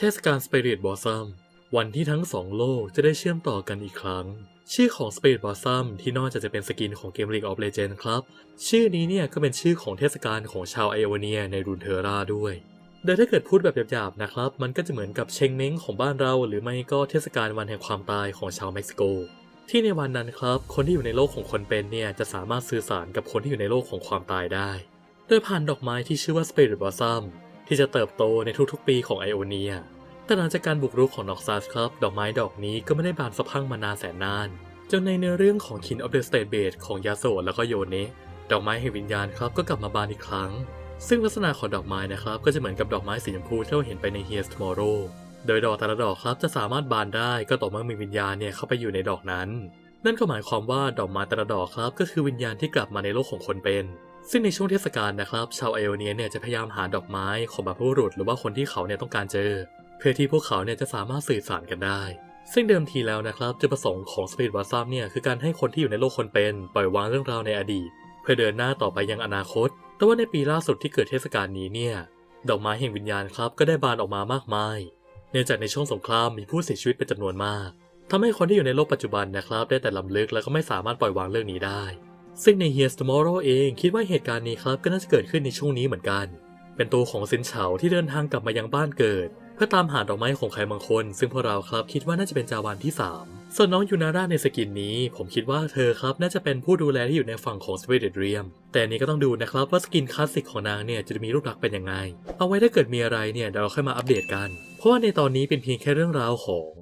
เทศกาลสเปริตบอ s ซัมวันที่ทั้งสองโลกจะได้เชื่อมต่อกันอีกครั้ง ชื่อของ Spirit Blossom ที่นอกจากจะเป็นสกินของเกม League of Legends ครับ ชื่อนี้เนี่ยก็เป็นชื่อของเทศกาลของชาวไอโอเนียในรูนเทอร่าด้วย โดยถ้าเกิดพูดแบบหยาบๆนะครับ มันก็จะเหมือนกับเชงเม้งของบ้านเรา หรือไม่ก็เทศกาลวันแห่งความตายของชาวเม็กซิโก ที่ในวันนั้นครับ คนที่อยู่ในโลกของคนเป็นเนี่ยจะสามารถสื่อสารกับคนที่อยู่ในโลกของความตายได้ โดยผ่านดอกไม้ที่ชื่อว่า Spirit Blossom ที่จะเติบโตในทุกๆปีของไอโอเนีย แต่หลังจากการบุกรุกของนอกซัสครับ ดอกไม้ดอกนี้ก็ไม่ได้บานสะพังมานานแสนนาน จนในเนื้อเรื่องของ King of the State b a s e ของยาโซะแล้วก็โยเนะดอกไม้แห่งวิญญาณครับก็กลับมาบานอีกครั้ง ซึ่งลักษณะของดอกไม้นะครับก็จะเหมือนกับดอกไม้สีชมพูที่เราเห็นไปใน Here's Tomorrow โดยดอกแต่ละดอกครับจะสามารถบานได้ก็ต่อเมื่อมีวิญญาณเนี่ยเข้าไปอยู่ในดอกนั้น นั่นก็หมายความว่าดอกไม้แต่ละดอกครับก็คือวิญญาณที่กลับมาในโลกของคนเป็น ซึ่งในช่วงเทศกาลนะครับ ชาวไอโอเนียเนี่ยจะพยายามหาดอกไม้ของบรรพบุรุษหรือว่าคนที่เขาเนี่ยต้องการเจอ เพื่อที่พวกเขาเนี่ยจะสามารถสื่อสารกันได้ ซึ่งเดิมทีแล้วนะครับจุดประสงค์ของสปีดวั s ซัมเนี่ยคือการให้คนที่อยู่ในโลกคนเป็น ปล่อยวางเรื่องราวในอดีต เพื่อเดินหน้าต่อไปยังอนาคต แต่ว่าในปีล่าสุดที่เกิดเทศกาลนี้เนี่ยดอกไม้แห่งวิญญาณครับก็ได้บานออกมามากมาย เนื่องจากในช่วงสงครามมีผู้เสียชีวิตเป็นจำนวนมากทำให้คนที่อยู่ในโลกปัจจุบันนะครับ ได้แต่ลำลึกแล้วก็ไม่สามารถปล่อยวางเรื่องนี้ได้ ซึ่งใน Here's Tomorrow เองคิดว่าเหตุการณ์นี้ครับก็น่าจะเกิดขึ้นในช่วงนี้เหมือนกัน เป็นตัวของซินเฉาที่เดินทางกลับมายังบ้านเกิด เพื่อตามหาดอกไม้ของใครบางคน ซึ่งพวกเราครับคิดว่าน่าจะเป็นจาวานที่ 3 ส่วนน้องยูนาร่าในสกินนี้ ผมคิดว่าเธอครับน่าจะเป็นผู้ดูแลที่อยู่ในฝั่งของ Spirit Realm แต่นนี้ก็ต้องดูนะครับว่าสกินคลาสสิกของนางเนี่ยจะมีรูปลักษณ์เป็นยังไง เอาไว้ถ้าเกิดมีอะไรเนี่ยเดี๋ยวเราค่อยมาอัปเดตกัน เพราะว่าในตอนนี้เป็นเพียงแค่เรื่องราวของ